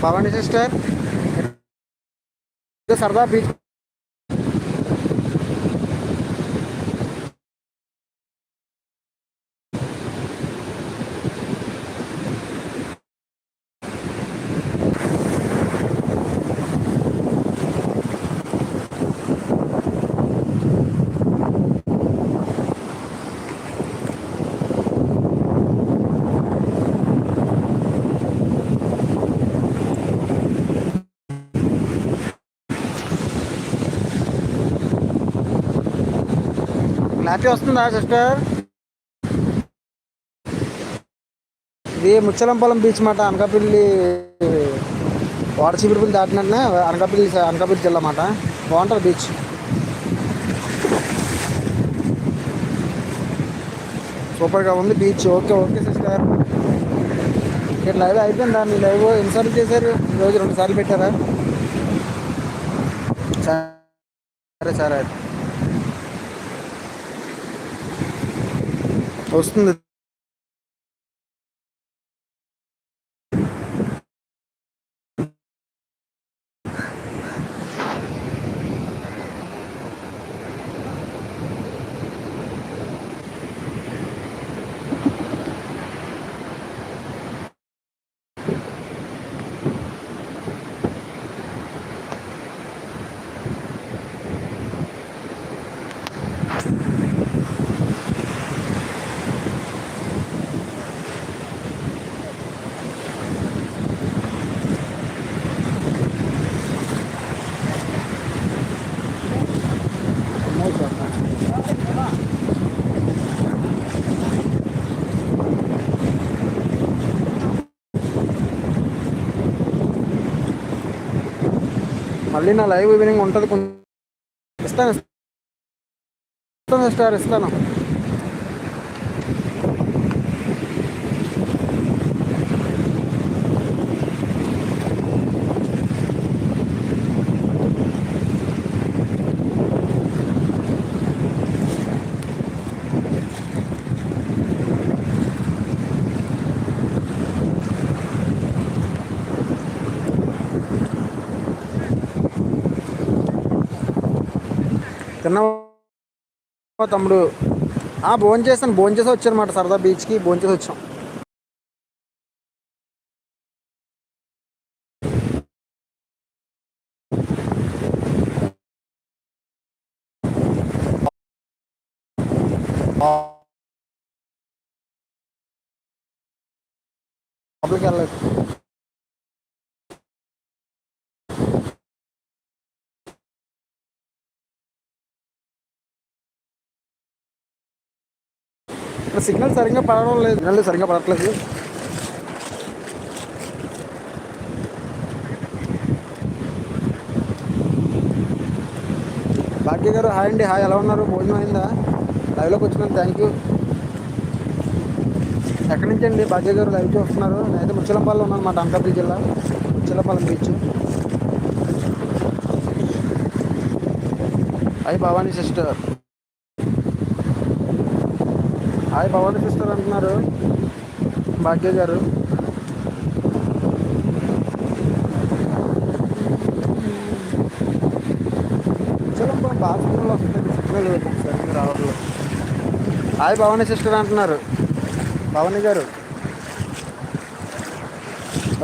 Bhavani sister సరదా beach clarity వస్తుందా sister ఇది ముచ్చలంపాలెం బీచ్ మాట అనకాపల్లి వాటర్ చీపురుపల్లి దాటినట్టునే అనకాపల్లి అనకాపల్లి జిల్లా మాట. బాగుంటుంది బీచ్ సూపర్గా ఉంది బీచ్ ఓకే ఓకే సిస్టర్ ఇక్కడ లైవ్ అయిపోయిందా? మీ లైవ్ ఎన్నిసార్లు చేశారు? ఈరోజు రెండు సార్లు పెట్టారా? సరే సరే. వస్తుంది మళ్ళీ నా లైవ్ ఈవినింగ్ ఉంటుంది కొంచెం. ఇస్తాను. ఇస్తాను సార్ ఇస్తాను. తిన్నావా తమ్ముడు. ఆ భోజనం చేస్తాను. భోజనం చేసి వచ్చానమాట సరదా బీచ్కి భోజనం చేసి వచ్చాం. లోపలికి వెళ్ళలేదు. ఇక్కడ సిగ్నల్ సరిగ్గా పడడం లేదు. సిగ్నల్ సరిగ్గా పడట్లేదు. భాగ్య గారు హాయ్ అండి. హాయ్ ఎలా ఉన్నారు? భోజనం అయిందా? లైవ్లోకి వచ్చినాను థ్యాంక్ యూ ఎక్కడి నుంచి అండి భాగ్య గారు? లైవ్ చూస్తున్నారు నేనైతే ముచ్చలంపాలలో ఉన్నాను మా అనకాపల్లి జిల్లా. Muchalampalem beach. Hi Bhavani sister. Hi Bhavani sister అంటున్నారు. భాగ్య గారు. బాత్రూంలో వస్తుంది సిగ్నల్ సరిగ్గా రావట్లేదు. హాయ్ భవానీ సిస్టర్ అంటున్నారు. భవానీ గారు.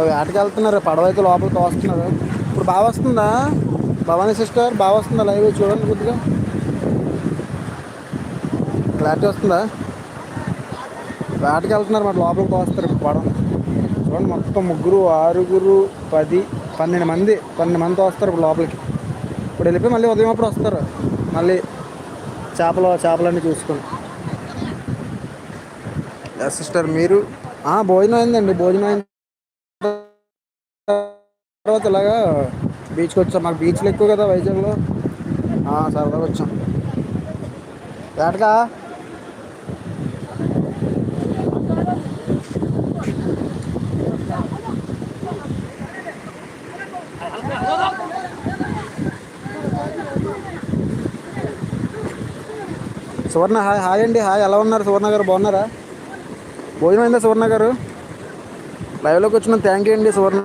వేటకి వెళ్తున్నారు. పడవ అయితే లోపలికి వస్తున్నారు. ఇప్పుడు బాగా వస్తుందా? భవానీ సిస్టర్ బాగా వస్తుందా? లైవ్ చూడండి కొద్దిగా. క్లారిటీ వస్తుందా? వేటకి వెళ్తున్నారు మాట లోపలికి వస్తారు పడం చూడండి మొత్తం ముగ్గురు ఆరుగురు పది పన్నెండు మంది పన్నెండు మంది వస్తారు ఇప్పుడు లోపలికి. ఇప్పుడు వెళ్ళిపోయి మళ్ళీ ఉదయం అప్పుడు వస్తారు. మళ్ళీ చేపలు చేపలన్నీ చూసుకొని. ఎస్ సిస్టర్ మీరు? భోజనం అయిందండి భోజనం అయిన తర్వాత ఇలాగా బీచ్కి వచ్చాం. మాకు బీచ్లు ఎక్కువ కదా వైజాగ్లో. సరదాగా వచ్చాం. వేటకా? సువర్ణ హాయ్ హాయ్ అండి హాయ్. ఎలా ఉన్నారు సువర్ణ గారు? బాగున్నారా? భోజనం అయిందా సువర్ణ గారు? లైవ్లోకి వచ్చిన థ్యాంక్ యూ అండి సువర్ణ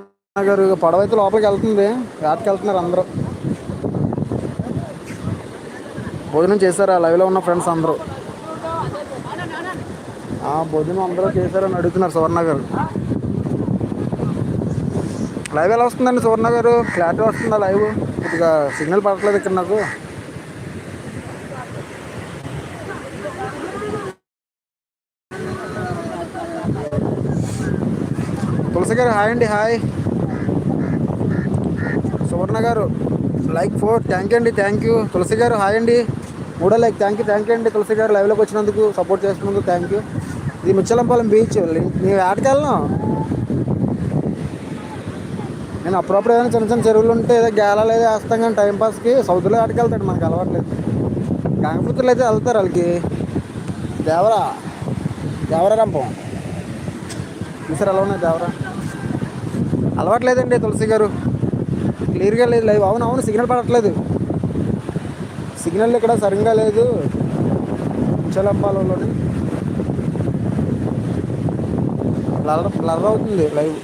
గారు. పడవ అయితే లోపలికి వెళ్తుంది. వేటకి వెళ్తున్నారు అందరూ. భోజనం చేశారా? లైవ్లో ఉన్న ఫ్రెండ్స్ అందరూ. భోజనం అందరూ చేశారని అడుగుతున్నారు సువర్ణ గారు. లైవ్ ఎలా వస్తుందండి సువర్ణ గారు? క్లారిటీ వస్తుందా లైవ్ కొద్దిగా సిగ్నల్ పడట్లేదు ఇక్కడ నాకు. గారు హాయ్ అండి hi. Suvarna garu like four thank you అండి thank you. Tulasi garu hi అండి. మూడో like thank you thank you అండి. తులసి గారు లైవ్లోకి వచ్చినందుకు సపోర్ట్ చేసినందుకు థ్యాంక్ యూ. ఇది ముచ్చలంపాలెం బీచ్ నేను ఆటకెళ్ళను నేను అప్పుడప్పుడు ఏదైనా చిన్న చిన్న చెరువులు ఉంటే ఏదో గేలాలు ఏదో వేస్తాం కానీ టైంపాస్కి సౌత్లో ఆటకెళ్తాడు మనకు అలవాట్లేదు. గంగపుత్రులు అయితే వెళ్తారు వాళ్ళకి. దేవరా దేవరా రంపం. చూసారు ఎలా ఉన్నాయి దేవరా? అలవాట్లేదండి తులసి గారు. క్లియర్గా లేదు. లైవ్ అవును అవును సిగ్నల్ పడట్లేదు. సిగ్నల్ ఇక్కడ సరిగ్గా లేదు. చలంపాలలోని బ్లర్ బ్లర్ అవుతుంది లైవ్.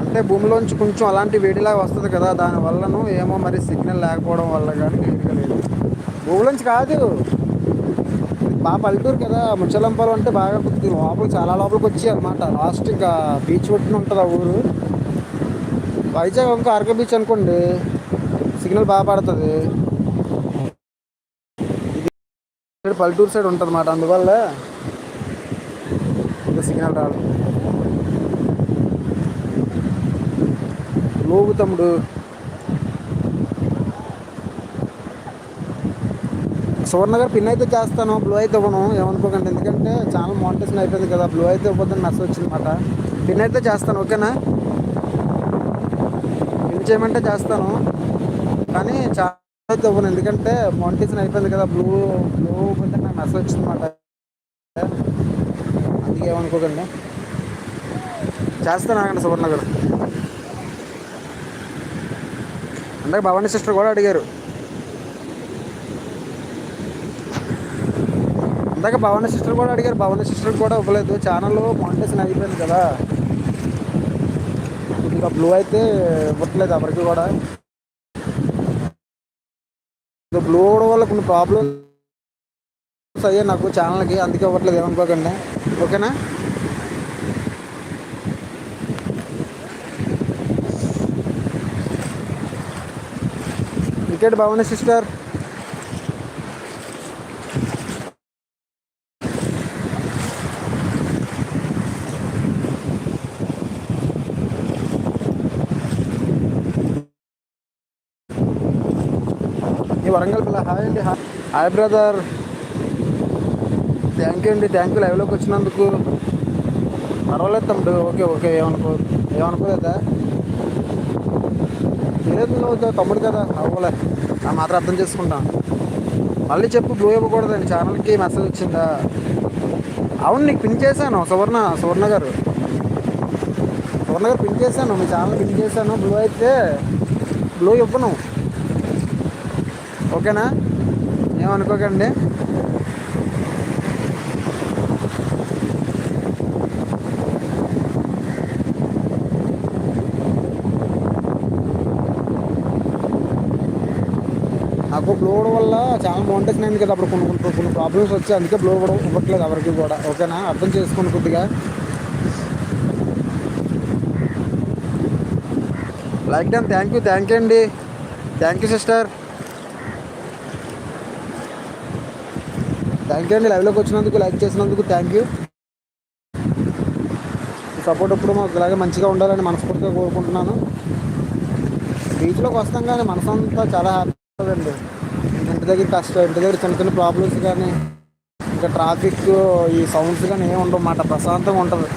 అంటే భూమిలోంచి కొంచెం అలాంటి వేడిలాగా వస్తుంది కదా దానివల్లను ఏమో మరి సిగ్నల్ లేకపోవడం వల్ల కానీ క్లియర్గా లేదు. భూమిలోంచి కాదు. బాగా పల్లెటూరు కదా ముచ్చలంపాలు అంటే బాగా కొద్ది లోపల చాలా లోపలికి వచ్చి అనమాట లాస్ట్ ఇంకా బీచ్ ఒట్టున ఉంటుంది ఆ ఊరు. వైజాగ్ ఇంకా అరక బీచ్ అనుకోండి సిగ్నల్ బాగా పడుతుంది. ఇది పల్లెటూరు సైడ్ ఉంటుంది అన్నమాట అందువల్ల ఇంకా సిగ్నల్ రాదు. లోగు తమ్ముడు. సువర్ణ గారు పిన్ అయితే చేస్తాను బ్లూ అయితే ఇవ్వను ఏమనుకోకండి. ఎందుకంటే ఛానల్ మోనిటేషన్ అయిపోయింది కదా బ్లూ అయితే ఇవ్వద్దని మెసేజ్ వచ్చిందన్నమాట. పిన్ అయితే చేస్తాను ఓకేనా? పిన్ చేయమంటే చేస్తాను కానీ ఛానల్ అయితే ఇవ్వను. ఎందుకంటే మోనిటేషన్ అయిపోయింది కదా బ్లూ బ్లూ ఇవ్వద్దని నాకు మెసేజ్ వచ్చిందన్నమాట. అందుకే ఏమనుకోకండి. చేస్తాను ఆగండి సువర్ణ గారు అంటే భవానీ సిస్టర్ కూడా అడిగారు. ఇందాక భవన సిస్టర్ కూడా అడిగారు. భవన సిస్టర్ కూడా ఇవ్వలేదు. ఛానల్లో మానిటేషన్ అయిపోయింది కదా. ఇంకా బ్లూ అయితే ఇవ్వట్లేదు ఎవరికి కూడా. బ్లూ అవడం వల్ల కొన్ని ప్రాబ్లమ్స్ అయ్యాయి నాకు ఛానల్కి. అందుకే ఇవ్వట్లేదు ఏమనుకోకండి. ఓకేనా? ఇంకేంటి భవన సిస్టర్? ఈ వరంగల్ పిల్ల. హాయ్ అండి హాయ్. బ్రదర్. థ్యాంక్ యూ అండి థ్యాంక్ యూ లైవ్లోకి వచ్చినందుకు. పర్వాలేదు తమ్ముడు ఓకే ఓకే ఏమనుకో ఏమనుకోలేదా? లేదు నువ్వు తమ్ముడు కదా. అవ్వలే నా మాత్రం అర్థం చేసుకుంటాం. మళ్ళీ చెప్పు బ్లూ ఇవ్వకూడదండి. ఛానల్కి మెసేజ్ వచ్చిందా? అవును నీకు పిన్ చేశాను సువర్ణ సువర్ణ గారు. సువర్ణ గారు పిన్ చేశాను మీ ఛానల్ పిన్ చేశాను. బ్లూ అయితే బ్లూ ఇవ్వను. ఓకేనా? ఏమనుకోకండి. నాకు బ్లోడ్ వల్ల చాలా బాగుంటుంది అయింది కదా అప్పుడు కొన్ని కొన్ని కొన్ని ప్రాబ్లమ్స్ వచ్చాయి. అందుకే బ్లోడ్ కూడా ఇవ్వట్లేదు ఎవరికి కూడా. ఓకేనా? అర్థం చేసుకోండి కొద్దిగా. Like done thank you thank you అండి. Thank you sister thank you అండి. లైవ్లోకి వచ్చినందుకు లైక్ చేసినందుకు థ్యాంక్ యూ సపోర్ట్ ఇప్పుడు మాకు ఇలాగే మంచిగా ఉండాలని మనస్ఫూర్తిగా కోరుకుంటున్నాను. బీచ్లోకి వస్తాం కానీ మనసంతా చాలా హ్యాపీ అండి. ఇంటి దగ్గర కష్టం ఇంటి దగ్గర చిన్న చిన్న ప్రాబ్లమ్స్ కానీ ఇంకా ట్రాఫిక్ ఈ సౌండ్స్ కానీ ఏమి ఉండవు. మాట ప్రశాంతంగా ఉంటుంది.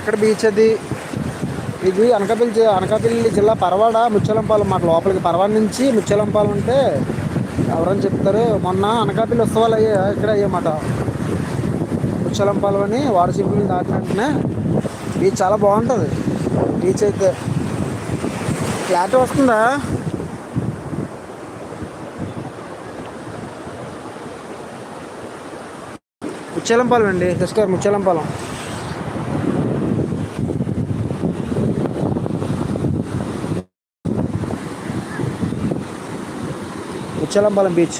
ఎక్కడ బీచ్ అది? ఇది అనకాపల్లి అనకాపల్లి జిల్లా పరవాడ ముచ్చలంపాలెం మాట లోపలికి. పరవాడ నుంచి ముచ్చలంపాలెం అంటే ఎవరని చెప్తారు? మొన్న అనకాపల్లి ఉత్సవాలు అయ్యాయి ఇక్కడ అయ్యమాట. ముచ్చలంపాలెం అని వారసింపుల్ని దాటిన వెంటనే బీచ్ చాలా బాగుంటుంది. బీచ్ అయితే. క్లారిటీ వస్తుందా? ముచ్చలంపాలెం అండి. సిస్టర్ ముచ్చలంపాలెం. ముచ్చాలంపాలెం బీచ్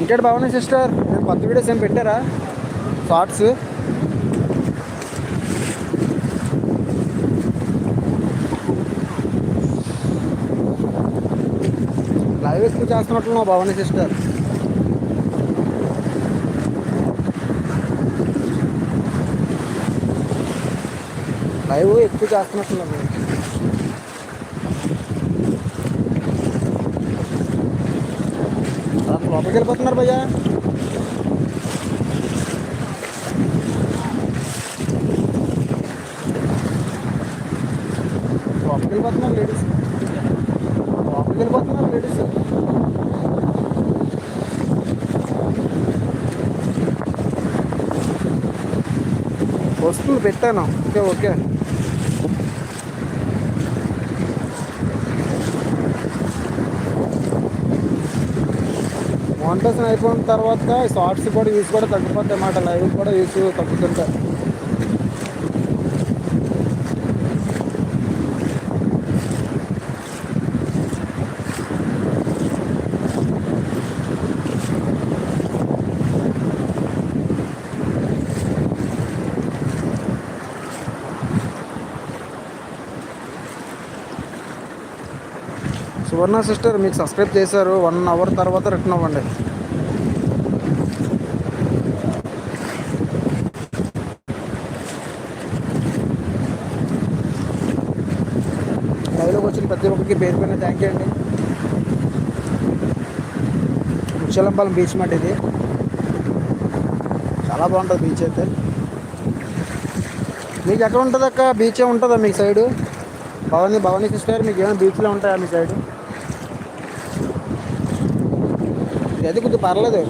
ఇంకేటి బాగున్నాయి సిస్టర్ నేను కొత్త వీడియోస్ ఏం పెట్టారా? షార్ట్స్ లైవ్ ఎక్కువ చేస్తున్నట్లు భవానీ సిస్టర్ లైవ్ ఎక్కువ చేస్తున్నట్టున్నాను లోపలికి వెళ్ళిపోతున్నారు భయ్యా లోపలికి వెళ్ళిపోతున్నారు లేడీస్ లోపలికి వెళ్ళిపోతున్నారు లేడీస్ వస్తువులు పెట్టాను ఓకే ఓకే మోనిటేషన్ అయిపోయిన తర్వాత షార్ట్స్ కూడా యూస్ కూడా తగ్గిపోతాయి అన్నమాట. లైవ్ కూడా యూస్ తగ్గుతుంటాయి. సువర్ణ సిస్టర్ మీకు సబ్స్క్రైబ్ చేశారు. వన్ అవర్ తర్వాత రిటర్న్ అవ్వండి. లైవ్లోకి వచ్చిన ప్రతి ఒక్కరికి పేరు పైన థ్యాంక్ యూ అండి. ముచ్చలంపాలెం బీచ్ మాట ఇది. చాలా బాగుంటుంది బీచ్ అయితే. మీకు ఎక్కడ ఉంటుంది అక్క బీచే ఉంటుందా మీకు సైడు భవానీ భవానీ సిస్టర్ మీకు ఏమైనా బీచ్లో ఉంటాయా మీ సైడు అయితే కొద్దిగా పర్లేదు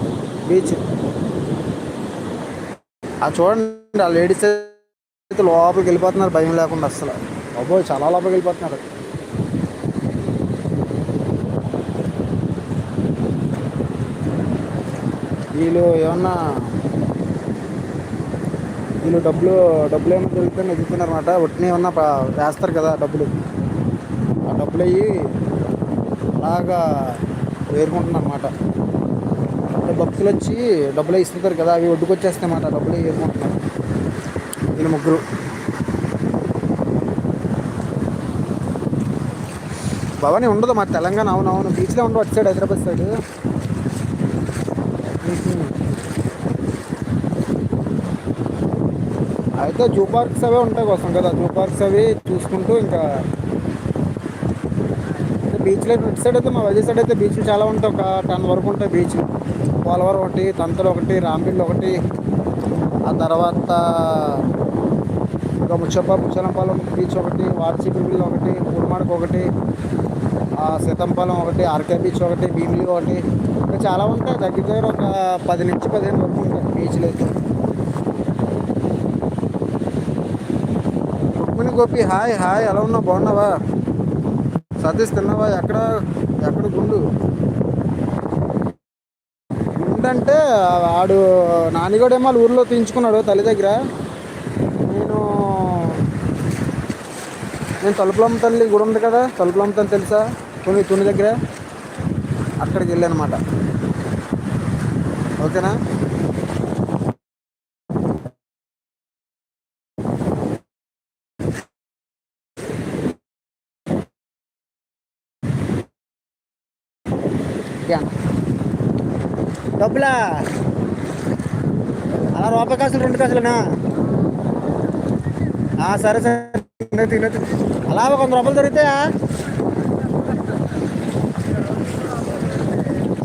బీచ్ ఆ చూడండి ఆ లేడీస్ అయితే లోపలికి వెళ్ళిపోతున్నారు భయం లేకుండా అసలు అబ్బో చాలా లోపలికి వెళ్ళిపోతున్నారు. వీళ్ళు ఏమన్నా వీళ్ళు డబ్బులు డబ్బులు ఏమన్నా దొరుకుతాయని ఎదుగుతున్నారు అనమాట ఒట్టిని ఏమన్నా వేస్తారు కదా డబ్బులు. ఆ డబ్బులు అయ్యి అలాగా వేరుకుంటున్నారు అనమాట భక్తులు వచ్చి డబ్బులు ఇస్తుంటారు కదా అవి ఒడ్డుకొచ్చేస్తాయి మాట డబ్బులు వేరుకుంటున్నారు వీళ్ళు ముగ్గురు. భవని ఉండదు మా తెలంగాణ అవునవును బీచ్లో ఉండవు అటు సైడ్ హైదరాబాద్ సైడ్ అయితే జూ పార్క్స్ అవే ఉంటాయి కోసం కదా జూ పార్క్స్ అవి చూసుకుంటూ ఇంకా బీచ్లో ఇటు సైడ్ అయితే మా వైజాగ్ సైడ్ అయితే బీచ్లు చాలా ఉంటాయి ఒక టెన్ వరకు ఉంటాయి బీచ్లు పోలవరం ఒకటి తంతలు ఒకటి రాంబిల్ ఒకటి. ఆ తర్వాత ఇంకా ముచ్చప్ప ముచ్చలంపాలెం బీచ్ ఒకటి వార్చిపిల్లి ఒకటి పూర్మాడకు ఒకటి సీతంపాలెం ఒకటి ఆర్కే బీచ్ ఒకటి భీమిలి ఒకటి. ఇంకా చాలా ఉంటాయి దగ్గర దగ్గర ఒక పది నుంచి పదిహేను వరకు ఉంటాయి బీచ్లు అయితే. రుక్మిణి గోపి హాయ్ హాయ్ ఎలా ఉన్నావు? బాగున్నావా? సతీష్ తిన్నావా? ఎక్కడ? ఎక్కడ గుండు గుండు అంటే ఆడు ఏమో వాళ్ళ ఊర్లో తీయించుకున్నాడు తల్లి దగ్గర. నేను నేను తలుపులమ్మ తల్లి గుడి ఉంది కదా తలుపులమ్మ తల్లి తెలుసా? తుని తుని దగ్గర అక్కడికి వెళ్ళాను అనమాట ఓకేనా యా. డబ్బులా? అలా రూపాయి కాసులు రెండు కాసులేనా? సరే సరే. తిన అలా ఒక వంద రూపాయలు దొరుకుతాయా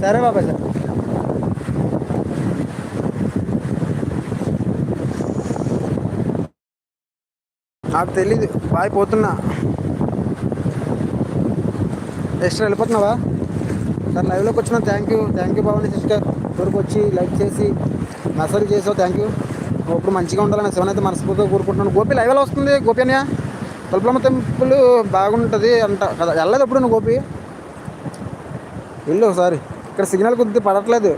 సరే బాబాయ్ సార్. నాకు తెలీదు. బాయ్ పోతున్నా. నెక్స్ట్ వెళ్ళిపోతున్నావా? సార్ లైవ్లోకి వచ్చిన. Thank you. థ్యాంక్ యూ బాబు సిస్టర్. ఇక్కడికి వచ్చి లైక్ చేసి మెసేజ్ చేసావు థ్యాంక్ యూ ఇప్పుడు మంచిగా ఉండాలని శివన్ అయితే మనస్ఫూర్తిగా కోరుకుంటున్నాను. గోపి లైవ్లో వస్తుంది గోపి అన్నయ్య? తలుపులమ్మ టెంపుల్ బాగుంటుంది అంట. కదా వెళ్ళలేదు ఎప్పుడు నువ్వు గోపి? వెళ్ళు ఒకసారి. ఇక్కడ సిగ్నల్ కొద్ది పడట్లేదు.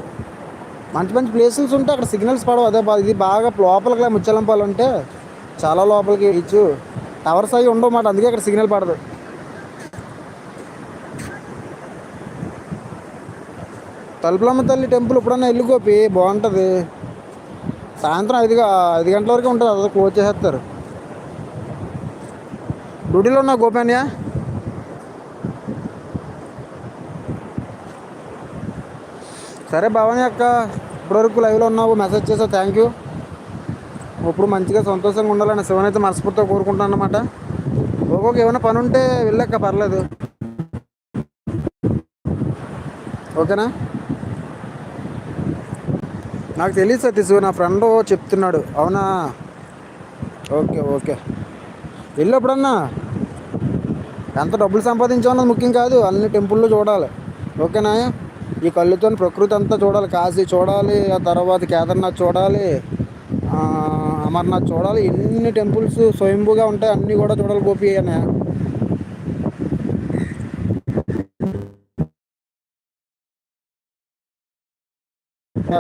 మంచి మంచి ప్లేసెస్ ఉంటే అక్కడ సిగ్నల్స్ పడవు. అదే బాధ ఇది బాగా లోపలికి ముచ్చలంపాలంటే చాలా లోపలికి ఇచ్చు టవర్స్ అవి ఉండవు మాట అందుకే అక్కడ సిగ్నల్ పడదు. తలుపులమ్మ తల్లి టెంపుల్ ఎప్పుడన్నా వెళ్ళి గోపి బాగుంటుంది. సాయంత్రం ఐదు ఐదు గంటల వరకు ఉంటుంది అదే క్లోజ్ చేసేస్తారు. డ్యూటీలో ఉన్నా గోపాన్యా సరే భవాని అక్క ఇప్పటివరకు లైవ్లో ఉన్నావు మెసేజ్ చేసావు థ్యాంక్ యూ ఇప్పుడు మంచిగా సంతోషంగా ఉండాలని శివనైతే అయితే మనస్ఫూర్తిగా కోరుకుంటాను అనమాట ఒక్కొక్క ఏమైనా పని ఉంటే వెళ్ళాక పర్లేదు. ఓకేనా? నాకు తెలియదు సతీష్ నా ఫ్రెండ్ చెప్తున్నాడు. అవునా? Okay okay. వెళ్ళు ఎప్పుడన్నా. ఎంత డబ్బులు సంపాదించామన్నది ముఖ్యం కాదు అన్ని టెంపుల్లో చూడాలి. ఓకేనా ఈ కళ్ళుతో ప్రకృతి అంతా చూడాలి కాశీ చూడాలి ఆ తర్వాత కేదార్నాథ్ చూడాలి అమర్నాథ్ చూడాలి ఎన్ని టెంపుల్స్ స్వయంభూగా ఉంటాయి అన్నీ కూడా చూడాలి గోపి అని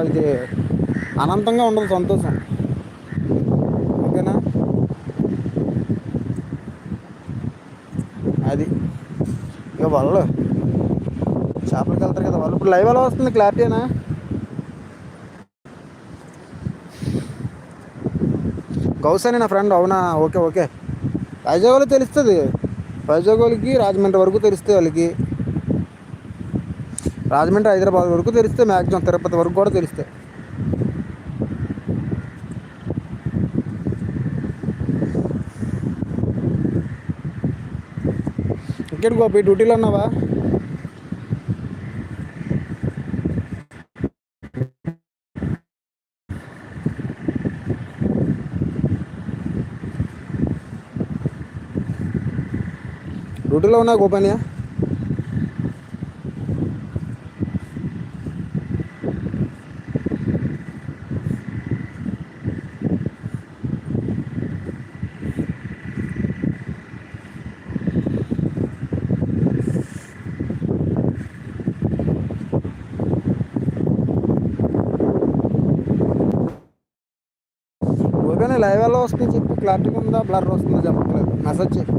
ఇది అనంతంగా ఉండదు సంతోషం. ఓకేనా? అది. ఇక వాళ్ళు చేపలకి వెళ్తారు కదా వాళ్ళు ఇప్పుడు లైవ్ ఎలా వస్తుంది? క్లారిటీనా గౌసని నా ఫ్రెండ్ అవునా? Okay okay. వైజాగ్లో తెలుస్తుంది. వైజాగ్కి రాజమండ్రి వరకు తెలుస్తుంది వాళ్ళకి. రాజమండ్రి హైదరాబాద్ వరకు తెలిస్తే మ్యాక్సిమం తిరుపతి వరకు కూడా తెలుస్తాయి ఇక్కడ గోపి డ్యూటీలో ఉన్నావా? డ్యూటీలో ఉన్నా గోపానియా ఓకేనే లైవ్ ఎలా వస్తుంది చెప్పి? క్లారిటీగా ఉందా? బ్లర్ వస్తుందో? చెప్పట్లేదు. మెసేజ్ చెప్పి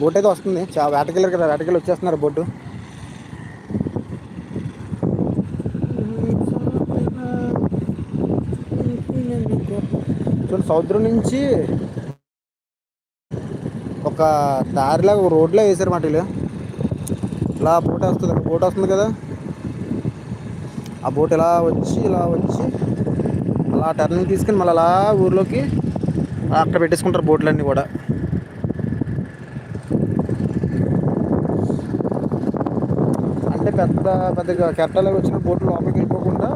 బోట్ అయితే వస్తుంది. చాలా వేటకెళ్ళారు కదా వేటకెళ్ళి వచ్చేస్తున్నారు బోటు. చూడండి సముద్రం నుంచి ఒక దారిలాగా ఒక రోడ్లో వేసారు మాట వీళ్ళు. ఇలా బోట్ వస్తుంది బోట్ వస్తుంది కదా. ఆ బోట్ ఇలా వచ్చి ఇలా వచ్చి అలా టర్నింగ్ తీసుకుని మళ్ళీ అలా ఊర్లోకి అక్కడ పెట్టేసుకుంటారు బోట్లన్నీ కూడా. అంటే పెద్ద పెద్దగా కెరటాలు వచ్చిన బోట్లు లోపలికి వెళ్ళిపోకుండా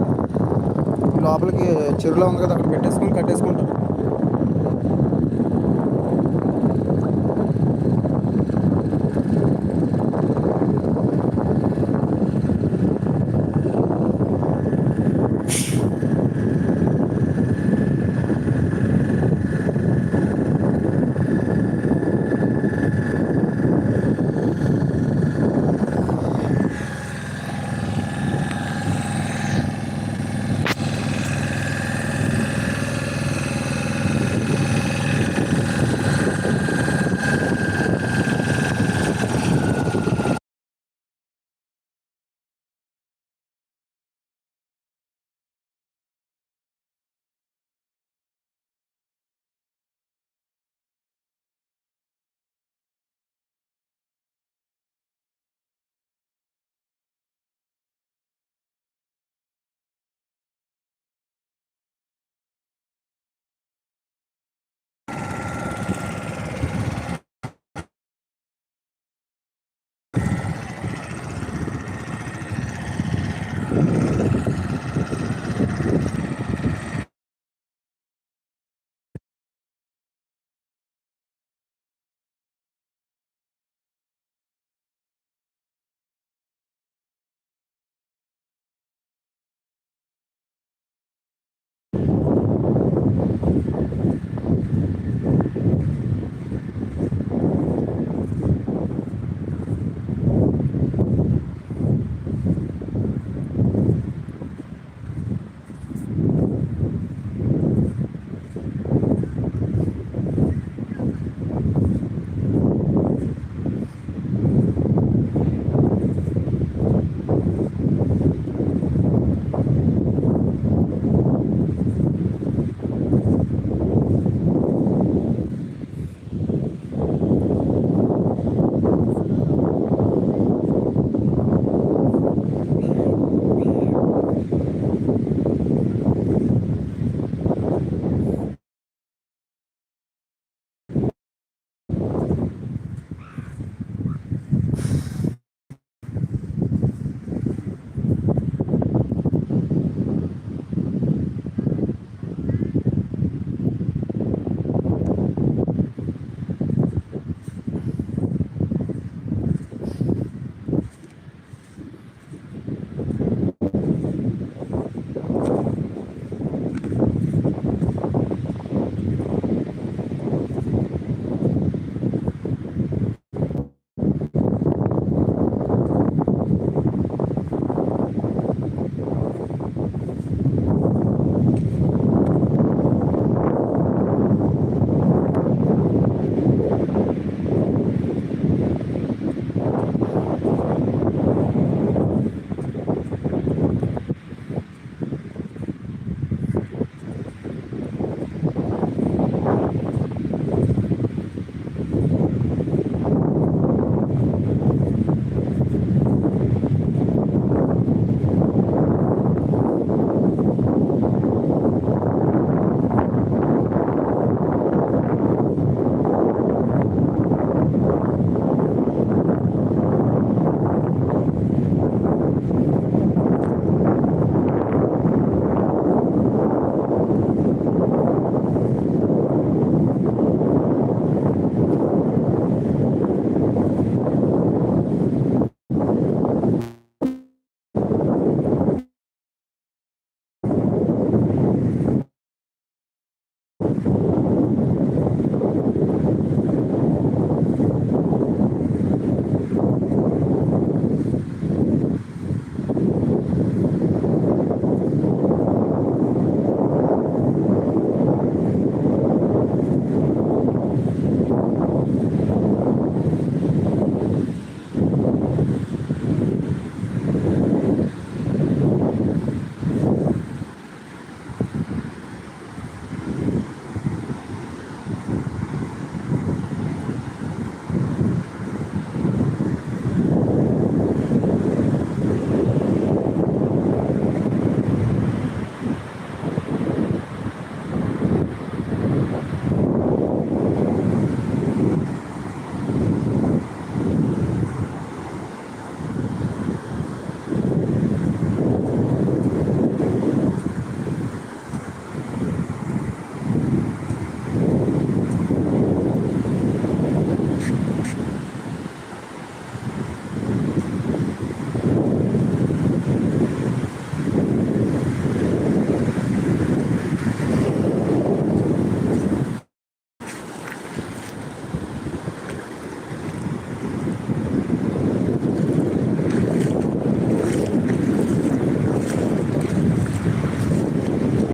లోపలికి చెరువులో ఉంది కదా అక్కడ పెట్టేసుకొని కట్టేసుకుంటారు.